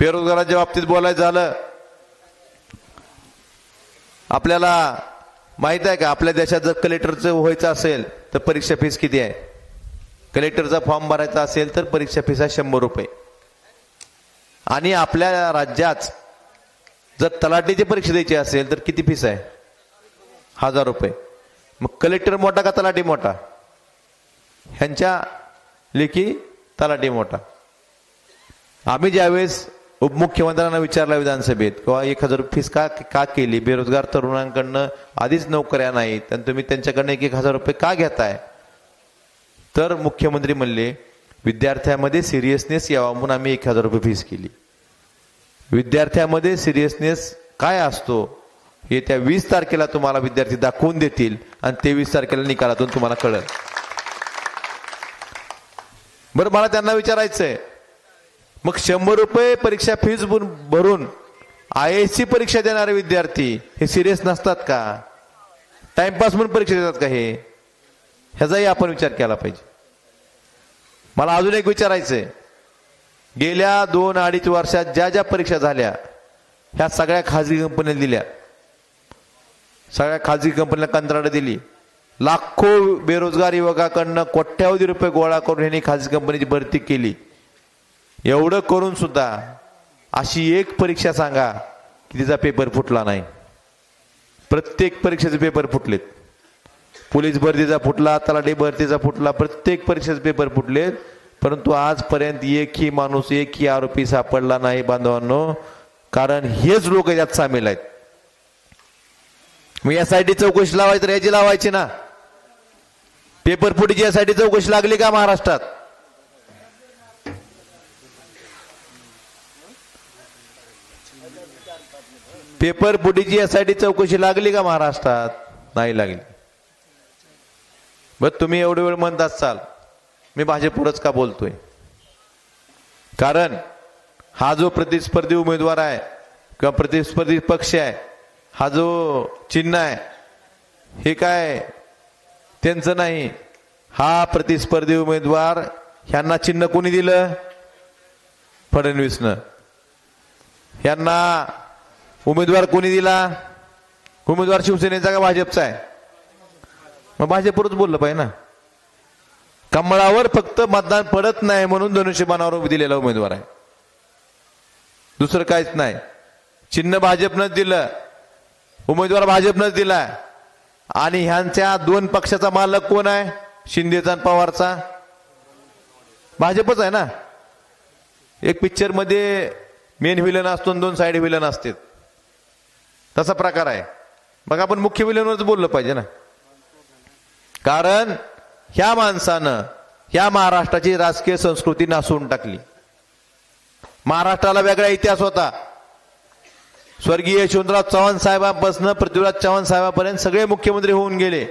बेरोजगाराच्या बाबतीत बोलायचं झालं आपल्याला माहीत आहे का आपल्या देशात जर कलेक्टरचं व्हायचं असेल तर परीक्षा फीस किती आहे? कलेक्टरचा फॉर्म भरायचा असेल तर परीक्षा फीस आहे शंभर रुपये. आणि आपल्या राज्यात जर तलाठीची परीक्षा द्यायची असेल तर किती फीस आहे? हजार रुपये. मग कलेक्टर मोठा का तलाठी मोठा? ह्यांच्या लेखी तलाठी मोठा. आम्ही ज्यावेळेस उपमुख्यमंत्र्यांना विचारला विधानसभेत किंवा एक हजार फीस का का केली? बेरोजगार तरुणांकडनं आधीच नोकऱ्या नाहीत आणि तुम्ही त्यांच्याकडनं एक एक हजार रुपये का घेताय? तर मुख्यमंत्री म्हणले विद्यार्थ्यामध्ये सिरियसनेस यावा म्हणून आम्ही एक हजार रुपये फीस केली. विद्यार्थ्यामध्ये सिरियसनेस काय असतो? येत्या वीस तारखेला तुम्हाला विद्यार्थी दाखवून देतील आणि तेवीस तारखेला निकालातून तुम्हाला कळेल. बरं मला त्यांना विचारायचंय. मग शंभर रुपये परीक्षा फीज भरून आय एस सी परीक्षा देणारे विद्यार्थी हे सिरियस नसतात का? टाइमपास म्हणून परीक्षा देतात का हे? ह्याचाही आपण विचार केला पाहिजे. मला अजून एक विचारायचंय. गेल्या दोन अडीच वर्षात ज्या ज्या परीक्षा झाल्या ह्या सगळ्या खाजगी कंपन्या दिल्या. सगळ्या खाजगी कंपन्यांना कंत्राटं दिली. लाखो बेरोजगार युवकाकडनं कोट्यावधी रुपये गोळा करून ह्यांनी खाजगी कंपनीची भरती केली. एवढं करून सुद्धा अशी एक परीक्षा सांगा की तिचा पेपर फुटला नाही. प्रत्येक परीक्षेचे पेपर फुटलेत. पोलीस भरतीचा फुटला तलाठी भरतीचा फुटला प्रत्येक परीक्षेचे पेपर फुटलेत. परंतु आजपर्यंत एकही माणूस एकही आरोपी सापडला नाही बांधवांनो. कारण हेच लोक यात सामील आहेत. मग यासाठी चौकशी लावायची तर याची लावायची ना. पेपर फुटीची यासाठी चौकशी लागली का महाराष्ट्रात? पेपर बुडीची यासाठी चौकशी लागली का महाराष्ट्रात? नाही लागली. बर तुम्ही एवढे वेळ म्हणत असाल मी भाजपवरच का बोलतोय? कारण हा जो प्रतिस्पर्धी उमेदवार आहे किंवा प्रतिस्पर्धी पक्ष आहे हा जो चिन्ह आहे हे काय? त्यांचं नाही. हा प्रतिस्पर्धी उमेदवार ह्यांना चिन्ह कोणी दिलं? फडणवीसनं. यांना उमेदवार कोणी दिला? उमेदवार शिवसेनेचा का भाजपचा आहे? मग भाजपवरच बोललं पाहिजे ना. कमळावर फक्त मतदान पडत नाही म्हणून धनुष्यबाणावर दिलेला उमेदवार आहे. दुसरं काहीच नाही. चिन्ह भाजपनंच दिलं. उमेदवार भाजपनंच दिला. आणि ह्यांच्या दोन पक्षाचा मालक कोण आहे? शिंदेचा आणि पवारचा. भाजपच आहे ना. एक पिक्चरमध्ये मेन व्हिलन असतो आणि दोन साईड व्हिलन असतात. तसा प्रकार आहे. मग आपण मुख्य विलनवरच बोललं पाहिजे ना. कारण ह्या माणसानं ह्या महाराष्ट्राची राजकीय संस्कृती नासून टाकली. महाराष्ट्राला वेगळा इतिहास होता. स्वर्गीय यशवंतराव चव्हाण साहेबांपासून पृथ्वीराज चव्हाण साहेबांपर्यंत सगळे मुख्यमंत्री होऊन गेले.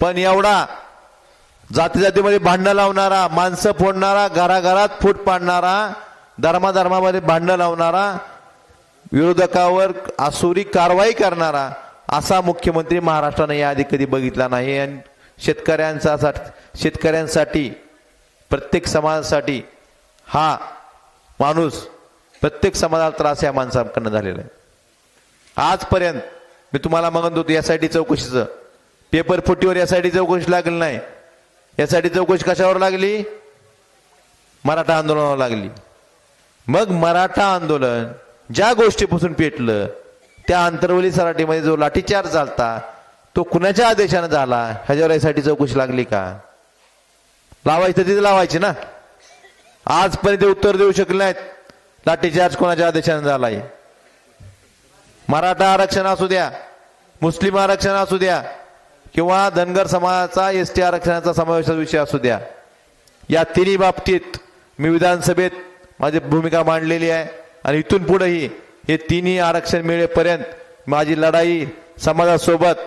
पण एवढा जाती जातीमध्ये भांडणं लावणारा माणसं फोडणारा घराघरात फूट पाडणारा धर्माधर्मामध्ये भांडणं लावणारा विरोधकावर आसुरी कारवाई करणारा असा मुख्यमंत्री महाराष्ट्राने याआधी कधी बघितला नाही. आणि शेतकऱ्यांचा शेतकऱ्यांसाठी प्रत्येक समाजासाठी हा माणूस प्रत्येक समाजाला त्रास या माणसाकडनं झालेला आहे. आजपर्यंत मी तुम्हाला म्हणत होतो यासाठी चौकशीचं. पेपर फुटीवर यासाठी चौकशी लागली नाही. यासाठी चौकशी कशावर लागली? मराठा आंदोलनावर लागली. मग मराठा आंदोलन ज्या गोष्टीपासून पेटलं त्या अंतरवली सराटीमध्ये जो लाठीचार्ज चालता तो कुणाच्या आदेशानं झाला? ह्याच्यावर यासाठी चौकशी लागली का? लावायचं तिथे लावायची ना? आजपर्यंत उत्तर देऊ शकले नाहीत. लाठीचार्ज कोणाच्या आदेशानं झालाय? मराठा आरक्षण असू द्या मुस्लिम आरक्षण असू द्या किंवा धनगर समाजाचा एस टी आरक्षणाचा समावेशाचा विषय असू द्या. या तिन्ही बाबतीत मी विधानसभेत माझी भूमिका मांडलेली आहे. आणि इथून पुढेही हे तिन्ही आरक्षण मिळेपर्यंत माझी लढाई समाजासोबत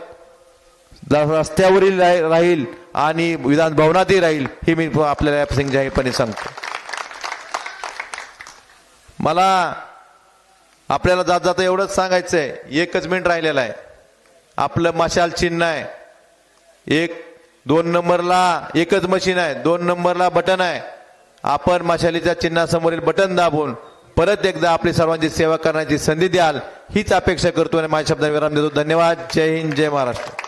रस्त्यावरील राहील आणि विधान भवनातही राहील हे मी आपल्याला या जाहीरपणे सांगतो. मला आपल्याला जात जाता एवढंच सांगायचंय एकच मिनिट राहिलेला आहे. आपलं मशाल चिन्ह आहे. एक दोन नंबरला एकच मशीन आहे दोन नंबरला बटन आहे. आपण मशालीच्या चिन्हासमोरील बटन दाबून परत एकदा आपली सर्वांची सेवा करण्याची संधी द्याल हीच अपेक्षा करतो आणि माझ्या शब्दांनी विराम देतो. धन्यवाद. जय हिंद जय महाराष्ट्र.